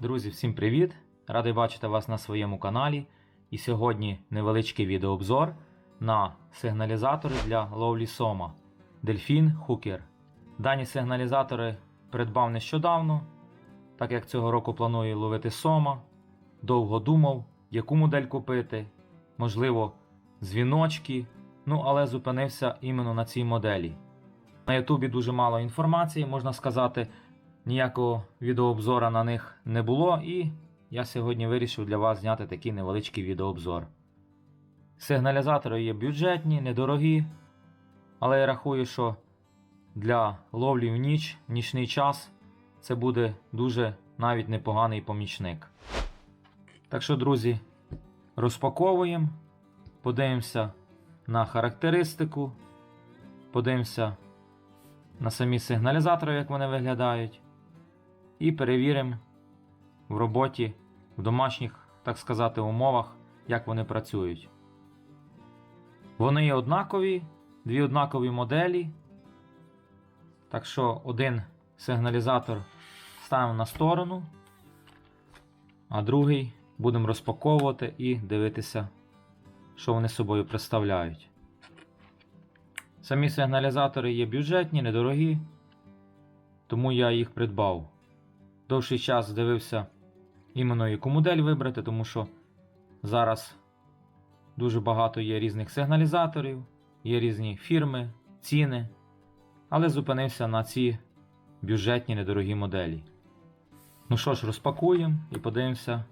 Друзі, всім привіт! Радий бачити вас на своєму каналі. І сьогодні невеличкий відеообзор на сигналізатори для ловлі сома Delfin Hooker. Дані сигналізатори придбав нещодавно, так як цього року планую ловити сома. Довго думав, яку модель купити, можливо, дзвіночки. Ну, але зупинився іменно на цій моделі. На Ютубі дуже мало інформації, можна сказати, ніякого відеообзора на них не було, і я сьогодні вирішив для вас зняти такий невеличкий відеообзор. Сигналізатори є бюджетні, недорогі, але я рахую, що для ловлі в ніч, нічний час, це буде дуже навіть непоганий помічник. Так що, друзі, розпаковуємо, подивимося на характеристику, подивимося на самі сигналізатори, як вони виглядають, і перевіримо в роботі, в домашніх, так сказати, умовах, як вони працюють. Вони є однакові, дві однакові моделі. Так що один сигналізатор ставимо на сторону, а другий будемо розпаковувати і дивитися, що вони собою представляють. Самі сигналізатори є бюджетні, недорогі, тому я їх придбав. Довший час дивився іменно яку модель вибрати, тому що зараз дуже багато є різних сигналізаторів, є різні фірми, ціни, але зупинився на ці бюджетні недорогі моделі. Ну що ж, розпакуємо і подивимося,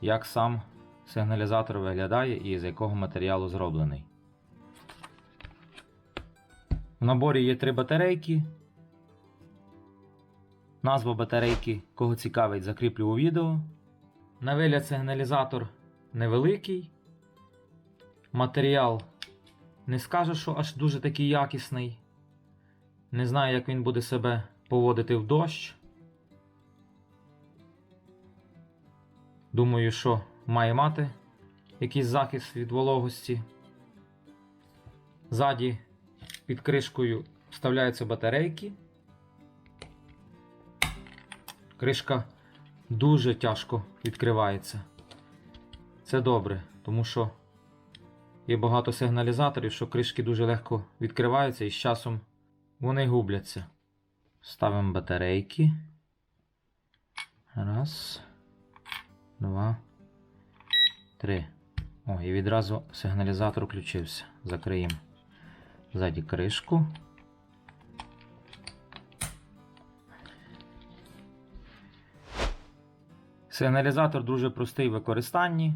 як сам сигналізатор виглядає і з якого матеріалу зроблений. В наборі є три батарейки. Назва батарейки, кого цікавить, закріплю у відео. На сигналізатор невеликий. Матеріал не скажу, що аж дуже такий якісний. Не знаю, як він буде себе поводити в дощ. Думаю, що має мати якийсь захист від вологості. Ззаді під кришкою вставляються батарейки. Кришка дуже тяжко відкривається. Це добре, тому що є багато сигналізаторів, що кришки дуже легко відкриваються і з часом вони губляться. Ставимо батарейки. Раз, два, три. О, і відразу сигналізатор включився. Закриємо ззаді кришку. Сигналізатор дуже простий в використанні.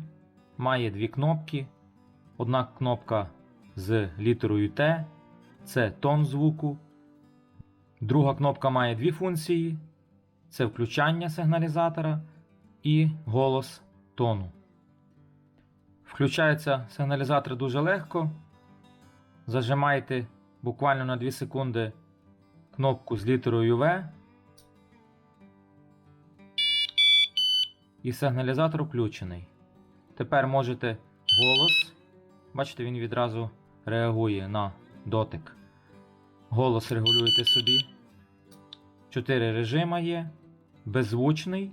Має дві кнопки. Одна кнопка з літерою Т це тон звуку. Друга кнопка має дві функції: це включання сигналізатора і голос тону. Включається сигналізатор дуже легко. Зажимаєте буквально на 2 секунди кнопку з літерою V. І сигналізатор включений. Тепер можете голос. Бачите, він відразу реагує на дотик. Голос регулюєте собі. Чотири режима є: беззвучний,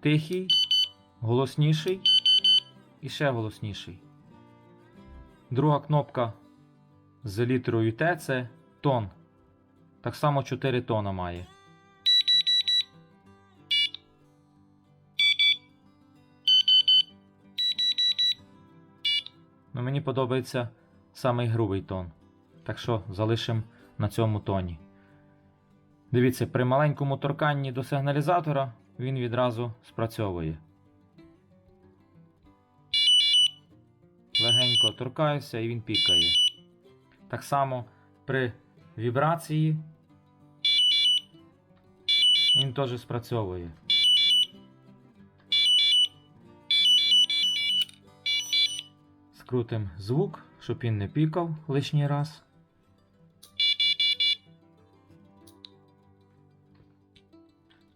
тихий, голосніший і ще голосніший. Друга кнопка з літерою Т це тон. Так само 4 тона має. Ну, Мені подобається самий грубий тон. Так що залишимо на цьому тоні. Дивіться, при маленькому торканні до сигналізатора він відразу спрацьовує. Легенько торкаюся і він пікає. Так само при вібрації він теж спрацьовує. Скрутимо звук, щоб він не пікав лишній раз.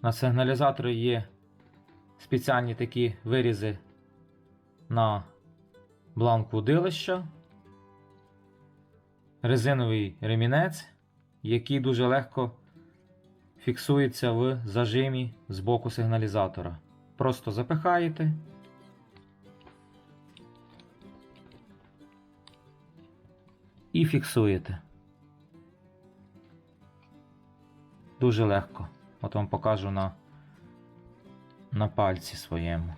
На сигналізаторі є спеціальні такі вирізи на бланку дилища, резиновий ремінець, який дуже легко фіксується в зажимі з боку сигналізатора. Просто запихаєте. І фіксуєте. Дуже легко. От вам покажу на, на пальці своєму.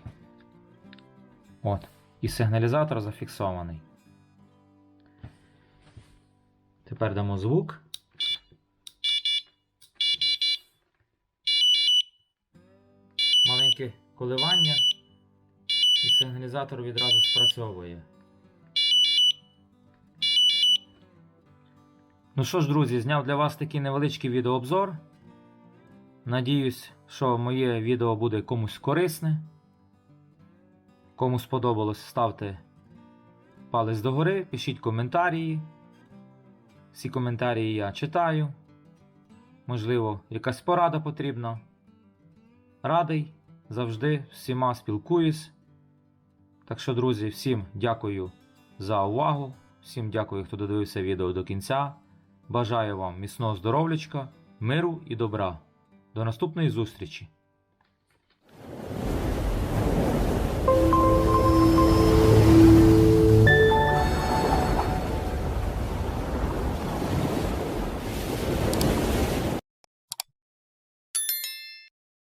От. І сигналізатор зафіксований. Тепер дамо звук. Маленьке коливання, і сигналізатор відразу спрацьовує. Ну що ж, друзі, зняв для вас такий невеличкий відеообзор. Надіюсь, що моє відео буде комусь корисне. Кому сподобалось, ставте палець догори, пишіть коментарі. Всі коментарі я читаю. Можливо, якась порада потрібна. Радий завжди всіма спілкуюсь. Так що, друзі, всім дякую за увагу. Всім дякую, хто додивився відео до кінця. Бажаю вам міцного здоров'ячка, миру і добра. До наступної зустрічі!